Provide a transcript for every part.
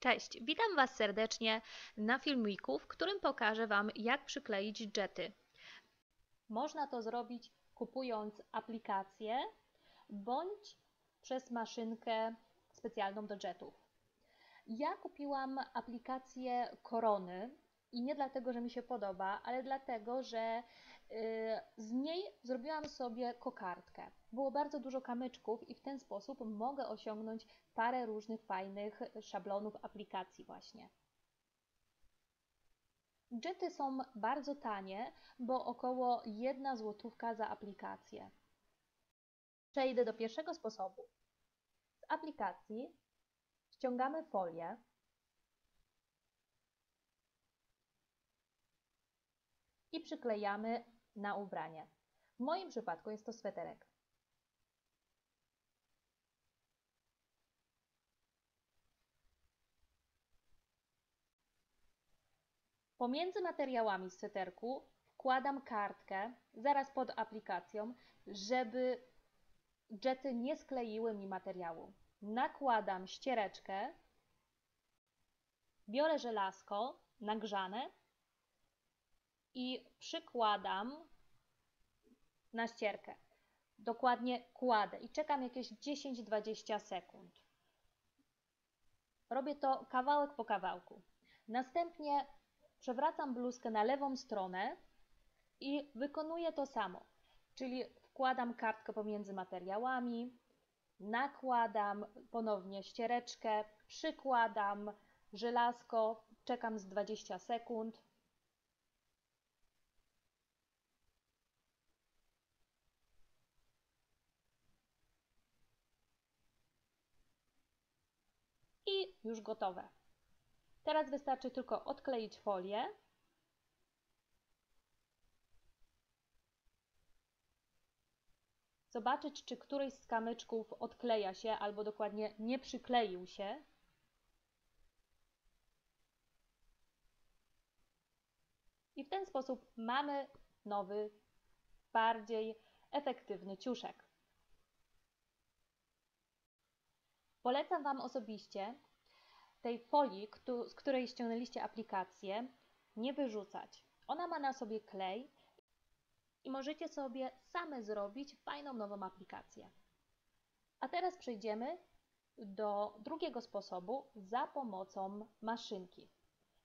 Cześć, witam Was serdecznie na filmiku, w którym pokażę Wam, jak przykleić jety. Można to zrobić kupując aplikację bądź przez maszynkę specjalną do jetów. Ja kupiłam aplikację Korony i nie dlatego, że mi się podoba, ale dlatego, że z niej zrobiłam sobie kokardkę. Było bardzo dużo kamyczków i w ten sposób mogę osiągnąć parę różnych fajnych szablonów aplikacji właśnie. Jety są bardzo tanie, bo około 1 złotówka za aplikację. Przejdę do pierwszego sposobu. Z aplikacji ściągamy folię, i przyklejamy na ubranie. W moim przypadku jest to sweterek. Pomiędzy materiałami sweterku wkładam kartkę zaraz pod aplikacją, żeby jety nie skleiły mi materiału. Nakładam ściereczkę, biorę żelazko nagrzane i przykładam na ścierkę. Dokładnie kładę i czekam jakieś 10-20 sekund. Robię to kawałek po kawałku. Następnie przewracam bluzkę na lewą stronę i wykonuję to samo. Czyli wkładam kartkę pomiędzy materiałami, nakładam ponownie ściereczkę, przykładam żelazko, czekam z 20 sekund, i już gotowe. Teraz wystarczy tylko odkleić folię. Zobaczyć, czy któryś z kamyczków odkleja się albo dokładnie nie przykleił się. I w ten sposób mamy nowy, bardziej efektywny ciuszek. Polecam Wam osobiście tej folii, z której ściągnęliście aplikację, nie wyrzucać. Ona ma na sobie klej i możecie sobie same zrobić fajną nową aplikację. A teraz przejdziemy do drugiego sposobu za pomocą maszynki.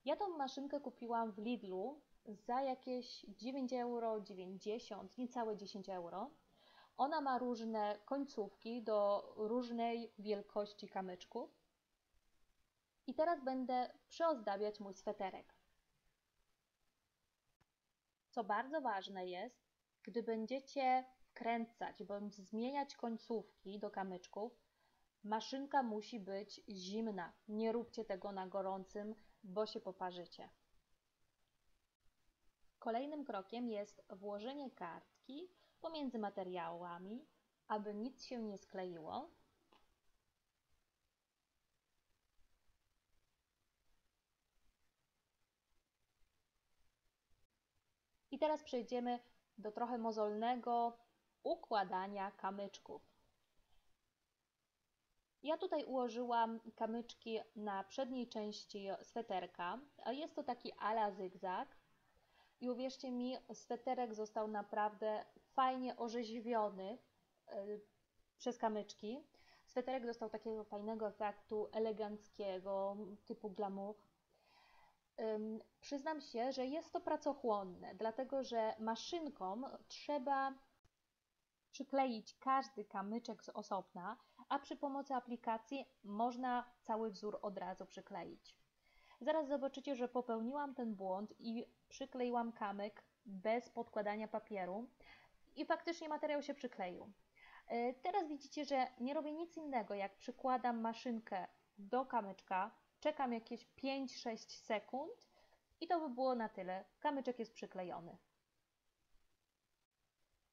Ja tą maszynkę kupiłam w Lidlu za jakieś 9 euro, 90, niecałe 10 euro. Ona ma różne końcówki do różnej wielkości kamyczków. I teraz będę przyozdabiać mój sweterek. Co bardzo ważne jest, gdy będziecie wkręcać bądź zmieniać końcówki do kamyczków, maszynka musi być zimna. Nie róbcie tego na gorącym, bo się poparzycie. Kolejnym krokiem jest włożenie kartki pomiędzy materiałami, aby nic się nie skleiło. I teraz przejdziemy do trochę mozolnego układania kamyczków. Ja tutaj ułożyłam kamyczki na przedniej części sweterka. Jest to taki ala zygzak. I uwierzcie mi, sweterek został naprawdę fajnie orzeźwiony y, przez kamyczki. Sweterek dostał takiego fajnego efektu eleganckiego, typu glamour. Przyznam się, że jest to pracochłonne, dlatego że maszynką trzeba przykleić każdy kamyczek z osobna, a przy pomocy aplikacji można cały wzór od razu przykleić. Zaraz zobaczycie, że popełniłam ten błąd i przykleiłam kamyk bez podkładania papieru i faktycznie materiał się przykleił. E, teraz widzicie, że nie robię nic innego, jak przykładam maszynkę do kamyczka, czekam jakieś 5-6 sekund i to by było na tyle. Kamyczek jest przyklejony.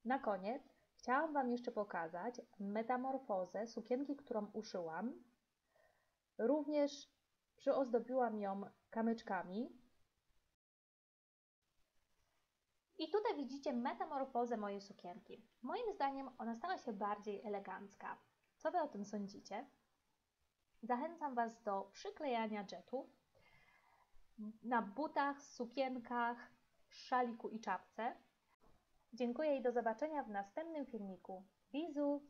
Na koniec chciałam Wam jeszcze pokazać metamorfozę sukienki, którą uszyłam. Również przyozdobiłam ją kamyczkami. I tutaj widzicie metamorfozę mojej sukienki. Moim zdaniem ona stała się bardziej elegancka. Co Wy o tym sądzicie? Zachęcam Was do przyklejania jetów na butach, sukienkach, szaliku i czapce. Dziękuję i do zobaczenia w następnym filmiku. Bizu!